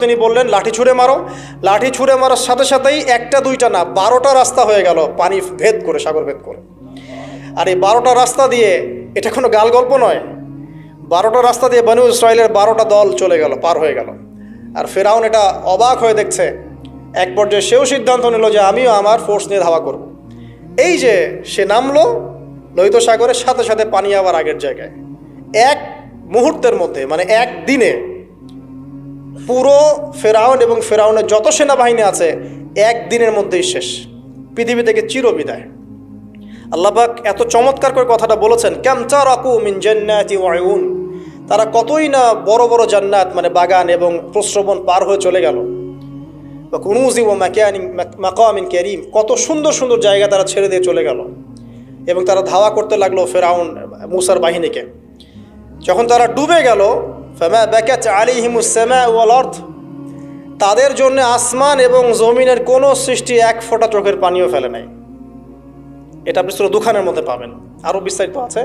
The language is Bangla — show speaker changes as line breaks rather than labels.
তিনি বললেন, লাঠি ছুঁড়ে মারো। লাঠি ছুঁড়ে মারার সাথে সাথেই একটা, দুইটা না, বারোটা রাস্তা হয়ে গেল পানি ভেদ করে, সাগর ভেদ করে। আর এই বারোটা রাস্তা দিয়ে এটা কোনো গাল গল্প নয়। বারোটা রাস্তা দিয়ে বানু ইসরায়েলের বারোটা দল চলে গেল, পার হয়ে গেল। আর ফেরাউন এটা অবাক হয়ে দেখছে। এক পর্যায়ে সেও সিদ্ধান্ত নিল যে, আমিও আমার ফোর্স নিয়ে ধাওয়া করব। এই যে সে নামলো লোহিত সাগরের সাথে সাথে পানি আবার আগের জায়গায়। এক মুহূর্তের মধ্যে মানে এক দিনে পুরো ফেরাউন এবং ফেরাউনের যত সেনাবাহিনী আছে একদিনের মধ্যেই শেষ। পৃথিবী থেকে চিরবিদায় আল্লাপাক এত চমৎকার করে কথাটা বলেছেন ক্যামচার আকু মিন জান্নাতি ওয়ায়ুন তারা কতই না বড় বড় জান্নাত মানে বাগান এবং প্রশ্রবণ পার হয়ে চলে গেল। বা কুনুজি ও ম্যাকানিম মাকামিন ক্যারিম কত সুন্দর সুন্দর জায়গা তারা ছেড়ে দিয়ে চলে গেল। এবং তারা ধাওয়া করতে লাগল ফেরাউন, মুসার বাহিনীকে। যখন তারা ডুবে গেল ফেমা ব্যাকাচ আলিহিমুসেমা ওয়াল অর্থ তাদের জন্য আসমান এবং জমিনের কোনো সৃষ্টি এক ফোঁটা চোখের পানিও ফেলে নাই। এটা আপনি সুরা দুখানের মধ্যে পাবেন। আরও বিস্তারিত আছে।